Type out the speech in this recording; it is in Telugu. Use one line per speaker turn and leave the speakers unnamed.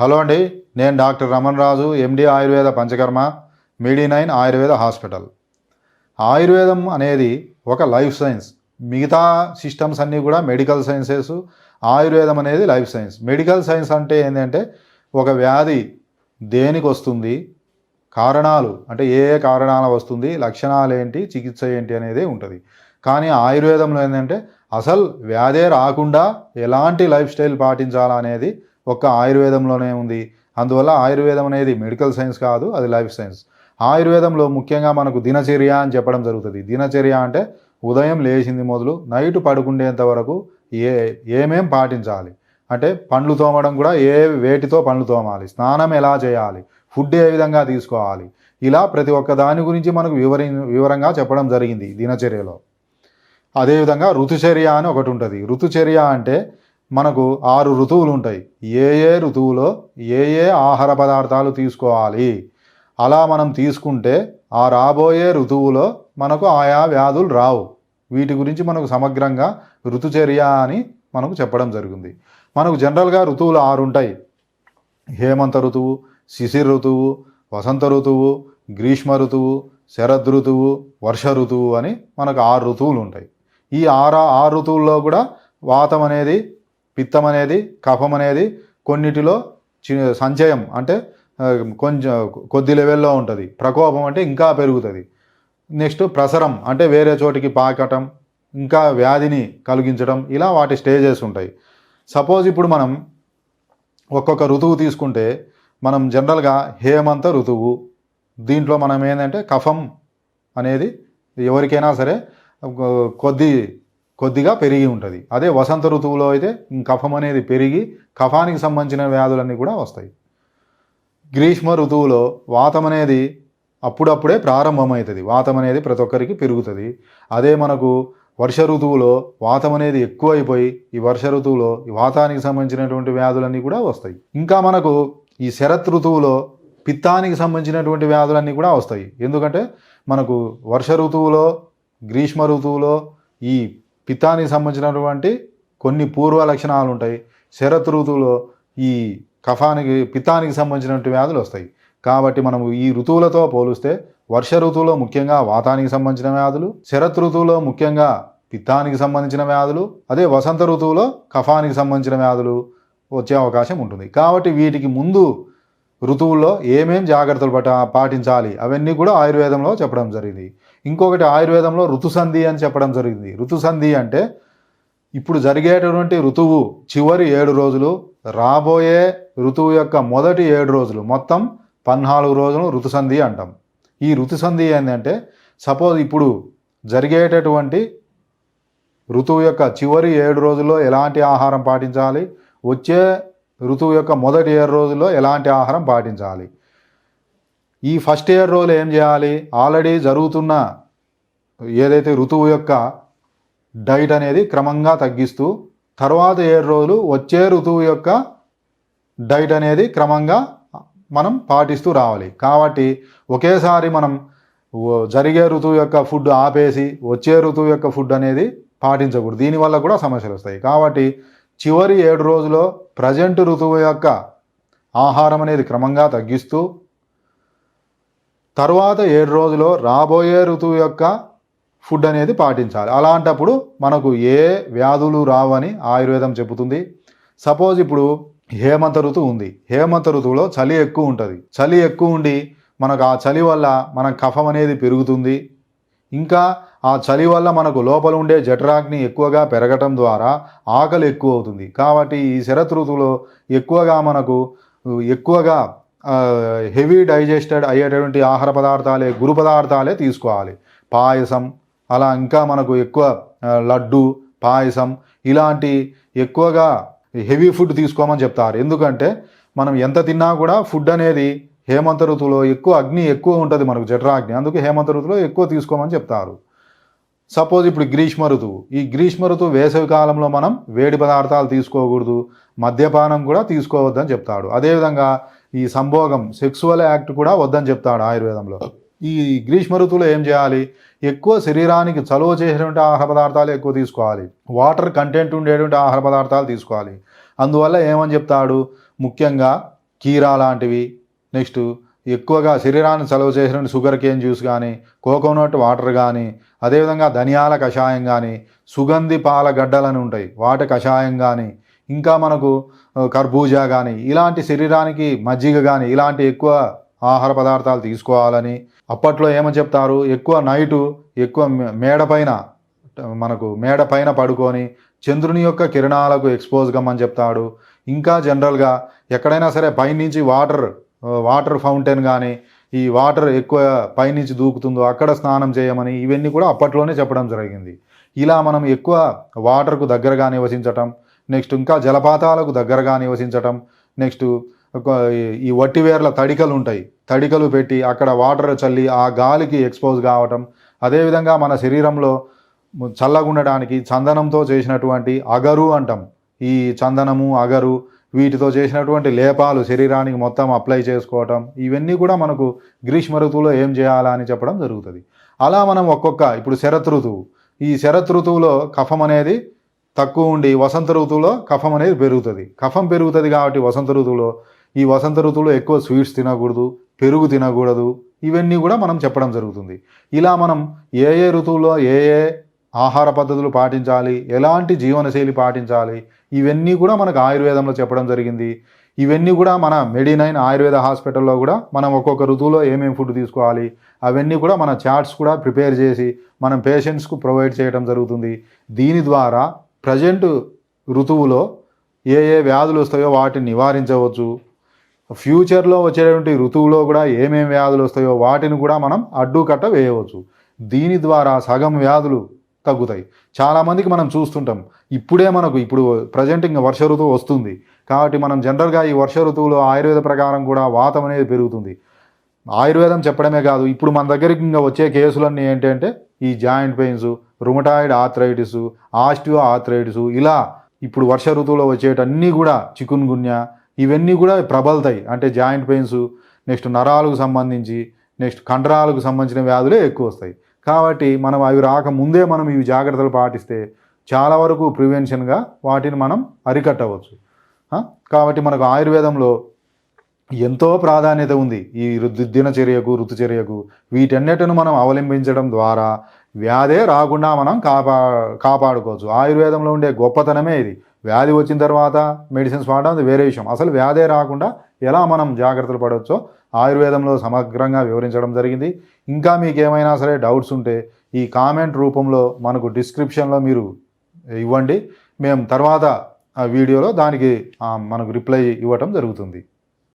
హలో అండి నేను doctor Raman Raju MD Ayurveda Panchakarma medi nine Ayurveda hospital. ఆయుర్వేదం అనేది ఒక లైఫ్ సైన్స్. మిగతా సిస్టమ్స్ అన్నీ కూడా మెడికల్ సైన్సెస్. ఆయుర్వేదం అనేది లైఫ్ సైన్స్. మెడికల్ సైన్స్ అంటే ఏంటంటే ఒక వ్యాధి దేనికి వస్తుంది? కారణాలు. అంటే ఏ ఏ కారణాల వస్తుంది? లక్షణాలు ఏంటి? చికిత్స ఏంటి అనేది ఉంటుంది. కానీ ఆయుర్వేదంలో ఏంటంటే అసలు వ్యాధే రాకుండా ఎలాంటి లైఫ్ స్టైల్ పాటించాలనేది ఒక్క ఆయుర్వేదంలోనే ఉంది. అందువల్ల ఆయుర్వేదం అనేది మెడికల్ సైన్స్ కాదు అది లైఫ్ సైన్స్. ఆయుర్వేదంలో ముఖ్యంగా మనకు దినచర్య అని చెప్పడం జరుగుతుంది. దినచర్య అంటే ఉదయం లేచింది మొదలు నైట్ పడుకుండేంత వరకు ఏ ఏమేం పాటించాలి? అంటే పండ్లు తోమడం కూడా ఏ వేటితో పండ్లు తోమాలి? స్నానం ఎలా చేయాలి? ఫుడ్ ఏ విధంగా తీసుకోవాలి? ఇలా ప్రతి ఒక్క దాని గురించి మనకు వివరి వివరంగా చెప్పడం జరిగింది దినచర్యలో. అదేవిధంగా ఋతుచర్య అని ఒకటి ఉంటుంది. ఋతుచర్య అంటే మనకు ఆరు ఋతువులు ఉంటాయి. ఏ ఏ ఋతువులో ఏ ఏ ఆహార పదార్థాలు తీసుకోవాలి? అలా మనం తీసుకుంటే ఆ రాబోయే ఋతువులో మనకు ఆయా వ్యాధులు రావు. వీటి గురించి మనకు సమగ్రంగా ఋతుచర్య అని మనకు చెప్పడం జరిగింది. మనకు జనరల్గా ఋతువులు ఆరు ఉంటాయి. హేమంత ఋతువు శిశిర ఋతువు వసంత ఋతువు గ్రీష్మ ఋతువు శరద్ ఋతువు వర్ష ఋతువు అని మనకు ఆరు ఋతువులు ఉంటాయి. ఈ ఆరు ఆరు ఋతువుల్లో కూడా వాతం అనేది పిత్తం అనేది కఫం అనేది కొన్నిటిలో చి సంచయం అంటే కొంచెం కొద్ది లెవెల్లో ఉంటుంది. ప్రకోపం అంటే ఇంకా పెరుగుతుంది. నెక్స్ట్ ప్రసరం అంటే వేరే చోటికి పాకటం ఇంకా వ్యాధిని కలిగించడం ఇలా వాటి స్టేజెస్ ఉంటాయి. సపోజ్ ఇప్పుడు మనం ఒక్కొక్క ఋతువు తీసుకుంటే మనం జనరల్గా హేమంత ఋతువు దీంట్లో మనం ఏంటంటే కఫం అనేది ఎవరికైనా సరే కొద్ది కొద్దిగా పెరిగి ఉంటుంది. అదే వసంత ఋతువులో అయితే కఫం అనేది పెరిగి కఫానికి సంబంధించిన వ్యాధులన్నీ కూడా వస్తాయి. గ్రీష్మ ఋతువులో వాతం అనేది అప్పుడప్పుడే ప్రారంభమవుతుంది. వాతం అనేది ప్రతి ఒక్కరికి పెరుగుతుంది. అదే మనకు వర్ష ఋతువులో వాతం అనేది ఎక్కువైపోయి ఈ వర్ష ఋతువులో ఈ వాతానికి సంబంధించినటువంటి వ్యాధులన్నీ కూడా వస్తాయి. ఇంకా మనకు ఈ శరత్ ఋతువులో పిత్తానికి సంబంధించినటువంటి వ్యాధులన్నీ కూడా వస్తాయి. ఎందుకంటే మనకు వర్ష ఋతువులో గ్రీష్మ ఋతువులో ఈ పిత్తానికి సంబంధించినటువంటి కొన్ని పూర్వ లక్షణాలు ఉంటాయి. శరత్ ఋతువులో ఈ కఫానికి పిత్తానికి సంబంధించినటువంటి వ్యాధులు వస్తాయి. కాబట్టి మనము ఈ ఋతువులతో పోలిస్తే వర్ష ఋతువులో ముఖ్యంగా వాతానికి సంబంధించిన వ్యాధులు శరత్ ఋతువులో ముఖ్యంగా పిత్తానికి సంబంధించిన వ్యాధులు అదే వసంత ఋతువులో కఫానికి సంబంధించిన వ్యాధులు వచ్చే అవకాశం ఉంటుంది. కాబట్టి వీటికి ముందు ఋతువుల్లో ఏమేం జాగ్రత్తలు పట పాటించాలి? అవన్నీ కూడా ఆయుర్వేదంలో చెప్పడం జరిగింది. ఇంకొకటి ఆయుర్వేదంలో ఋతుసంధి అని చెప్పడం జరిగింది. ఋతుసంధి అంటే ఇప్పుడు జరిగేటటువంటి ఋతువు చివరి ఏడు రోజులు రాబోయే ఋతువు యొక్క మొదటి ఏడు రోజులు మొత్తం పద్నాలుగు రోజులు ఋతుసంధి అంటాం. ఈ ఋతుసంధి ఏంటంటే సపోజ్ ఇప్పుడు జరిగేటటువంటి ఋతువు యొక్క చివరి ఏడు రోజుల్లో ఎలాంటి ఆహారం పాటించాలి? వచ్చే ఋతువు యొక్క మొదటి ఏడు రోజుల్లో ఎలాంటి ఆహారం పాటించాలి? ఈ ఫస్ట్ ఇయర్ రోజులు ఏం చేయాలి? ఆల్రెడీ జరుగుతున్న ఏదైతే ఋతువు యొక్క డైట్ అనేది క్రమంగా తగ్గిస్తూ తర్వాత ఏడు రోజులు వచ్చే ఋతువు యొక్క డైట్ అనేది క్రమంగా మనం పాటిస్తూ రావాలి. కాబట్టి ఒకేసారి మనం జరిగే ఋతువు యొక్క ఫుడ్ ఆపేసి వచ్చే ఋతువు యొక్క ఫుడ్ అనేది పాటించకూడదు. దీనివల్ల కూడా సమస్యలు వస్తాయి. కాబట్టి చివరి ఏడు రోజులో ప్రజెంట్ ఋతువు యొక్క ఆహారం అనేది క్రమంగా తగ్గిస్తూ తర్వాత ఏడు రోజులో రాబోయే ఋతువు యొక్క ఫుడ్ అనేది పాటించాలి. అలాంటప్పుడు మనకు ఏ వ్యాధులు రావని ఆయుర్వేదం చెబుతుంది. సపోజ్ ఇప్పుడు హేమంత ఋతువు ఉంది. హేమంత ఋతువులో చలి ఎక్కువ ఉంటుంది. చలి ఎక్కువ ఉండి మనకు ఆ చలి వల్ల మన కఫం అనేది పెరుగుతుంది. ఇంకా ఆ చలి వల్ల మనకు లోపల ఉండే జఠరాగ్ని ఎక్కువగా పెరగటం ద్వారా ఆకలి ఎక్కువ అవుతుంది కాబట్టి ఈ శరత్ ఋతువులో ఎక్కువగా మనకు ఎక్కువగా హెవీ డైజెస్టెడ్ అయ్యేటటువంటి ఆహార పదార్థాలే గురు పదార్థాలే తీసుకోవాలి. పాయసం అలా ఇంకా మనకు ఎక్కువ లడ్డు పాయసం ఇలాంటి ఎక్కువగా హెవీ ఫుడ్ తీసుకోమని చెప్తారు. ఎందుకంటే మనం ఎంత తిన్నా కూడా ఫుడ్ అనేది హేమంత ఋతువులో ఎక్కువ అగ్ని ఎక్కువ ఉంటుంది మనకు జఠరాగ్ని. అందుకే హేమంత ఋతువులో ఎక్కువ తీసుకోమని చెప్తారు. సపోజ్ ఇప్పుడు గ్రీష్మ ఋతువు. ఈ గ్రీష్మ ఋతువు వేసవి కాలంలో మనం వేడి పదార్థాలు తీసుకోకూడదు మద్యపానం కూడా తీసుకోవద్దని చెప్తాడు. అదేవిధంగా ఈ సంభోగం సెక్సువల్ యాక్ట్ కూడా వద్దని చెప్తాడు ఆయుర్వేదంలో. ఈ గ్రీష్మ ఋతువులో ఏం చేయాలి? ఎక్కువ శరీరానికి చలువ చేసేటువంటి ఆహార పదార్థాలు ఎక్కువ తీసుకోవాలి. వాటర్ కంటెంట్ ఉండేటువంటి ఆహార పదార్థాలు తీసుకోవాలి. అందువల్ల ఏమని చెప్తాడు? ముఖ్యంగా కీరా లాంటివి నెక్స్ట్ ఎక్కువగా శరీరాన్ని సెలవు చేసిన షుగర్ కేన్ జ్యూస్ కానీ కోకోనట్ వాటర్ కానీ అదేవిధంగా ధనియాల కషాయం కానీ సుగంధి పాల గడ్డలని ఉంటాయి. వాటి కషాయం కానీ ఇంకా మనకు కర్బూజా కానీ ఇలాంటి శరీరానికి మజ్జిగ కానీ ఇలాంటి ఎక్కువ ఆహార పదార్థాలు తీసుకోవాలని అప్పట్లో ఏమని చెప్తారు? ఎక్కువ నైటు ఎక్కువ మేడపైన మేడ పైన మనకు మేడ పైన పడుకొని చంద్రుని యొక్క కిరణాలకు ఎక్స్పోజ్ కమ్మని చెప్తాడు. ఇంకా జనరల్గా ఎక్కడైనా సరే పైనుంచి వాటర్ వాటర్ ఫౌంటైన్ కానీ ఈ వాటర్ ఎక్కువ పైనుంచి దూకుతుందో అక్కడ స్నానం చేయమని ఇవన్నీ కూడా అప్పట్లోనే చెప్పడం జరిగింది. ఇలా మనం ఎక్కువ వాటర్కు దగ్గరగా నివసించటం నెక్స్ట్ ఇంకా జలపాతాలకు దగ్గరగా నివసించటం నెక్స్ట్ ఒక ఈ వట్టివేర్ల తడికలు ఉంటాయి. తడికలు పెట్టి అక్కడ వాటర్ చల్లి ఆ గాలికి ఎక్స్పోజ్ కావటం అదేవిధంగా మన శరీరంలో చల్లగుండడానికి చందనంతో చేసినటువంటి అగరు అంటాం. ఈ చందనము అగరు వీటితో చేసినటువంటి లేపాలు శరీరానికి మొత్తం అప్లై చేసుకోవటం ఇవన్నీ కూడా మనకు గ్రీష్మ ఋతువులో ఏం చేయాలా అని చెప్పడం జరుగుతుంది. అలా మనం ఒక్కొక్క ఇప్పుడు శరత్ ఋతువు. ఈ శరత్ ఋతువులో కఫం అనేది తక్కువ ఉండి వసంత ఋతువులో కఫం అనేది పెరుగుతుంది. కఫం పెరుగుతుంది కాబట్టి వసంత ఋతువులో ఈ వసంత ఋతువులో ఎక్కువ స్వీట్స్ తినకూడదు పెరుగు తినకూడదు ఇవన్నీ కూడా మనం చెప్పడం జరుగుతుంది. ఇలా మనం ఏ ఏ ఋతువులో ఏ ఏ ఆహార పద్ధతులు పాటించాలి ఎలాంటి జీవనశైలి పాటించాలి ఇవన్నీ కూడా మనకు ఆయుర్వేదంలో చెప్పడం జరిగింది. ఇవన్నీ కూడా మన మెడినైన్ ఆయుర్వేద హాస్పిటల్లో కూడా మనం ఒక్కొక్క ఋతువులో ఏమేమి ఫుడ్ తీసుకోవాలి అవన్నీ కూడా మన చార్ట్స్ కూడా ప్రిపేర్ చేసి మనం పేషెంట్స్కు ప్రొవైడ్ చేయడం జరుగుతుంది. దీని ద్వారా ప్రజెంట్ ఋతువులో ఏ ఏ వ్యాధులు వస్తాయో వాటిని నివారించవచ్చు. ఫ్యూచర్లో వచ్చేటువంటి ఋతువులో కూడా ఏమేమి వ్యాధులు వస్తాయో వాటిని కూడా మనం అడ్డుకట్ట వేయవచ్చు. దీని ద్వారా సగం వ్యాధులు తగ్గుతాయి. చాలామందికి మనం చూస్తుంటాం ఇప్పుడే మనకు ఇప్పుడు ప్రజెంట్ ఇంకా వర్ష ఋతువు వస్తుంది. కాబట్టి మనం జనరల్గా ఈ వర్ష ఋతువులో ఆయుర్వేద ప్రకారం కూడా వాతం అనేది పెరుగుతుంది. ఆయుర్వేదం చెప్పడమే కాదు ఇప్పుడు మన దగ్గరికి ఇంకా వచ్చే కేసులన్నీ ఏంటంటే ఈ joint pains rheumatoid arthritis osteoarthritis ఇలా ఇప్పుడు వర్ష ఋతువులో వచ్చేటన్నీ కూడా చికున్ గున్యా ఇవన్నీ కూడా ప్రబలుతాయి. అంటే జాయింట్ పెయిన్స్ నెక్స్ట్ నరాలకు సంబంధించి నెక్స్ట్ కండరాలకు సంబంధించిన వ్యాధులే ఎక్కువ వస్తాయి. కాబట్టి మనం అవి రాకముందే మనం ఇవి జాగ్రత్తలు పాటిస్తే చాలా వరకు ప్రివెన్షన్గా వాటిని మనం అరికట్టవచ్చు. కాబట్టి మనకు ఆయుర్వేదంలో ఎంతో ప్రాధాన్యత ఉంది. ఈ ఋతు దినచర్యకు ఋతుచర్యకు వీటన్నిటిని మనం అవలంబించడం ద్వారా వ్యాధే రాకుండా మనం కాపా కాపాడుకోవచ్చు. ఆయుర్వేదంలో ఉండే గొప్పతనమే ఇది. వ్యాధి వచ్చిన తర్వాత మెడిసిన్స్ వాడడం అది వేరే విషయం. అసలు వ్యాధే రాకుండా ఎలా మనం జాగ్రత్తలు పడవచ్చో ఆయుర్వేదంలో సమగ్రంగా వివరించడం జరిగింది. ఇంకా మీకు ఏమైనా సరే డౌట్స్ ఉంటే ఈ కామెంట్ రూపంలో మనకు డిస్క్రిప్షన్లో మీరు ఇవ్వండి. మేము తర్వాత ఆ వీడియోలో దానికి మనకు రిప్లై ఇవ్వటం జరుగుతుంది.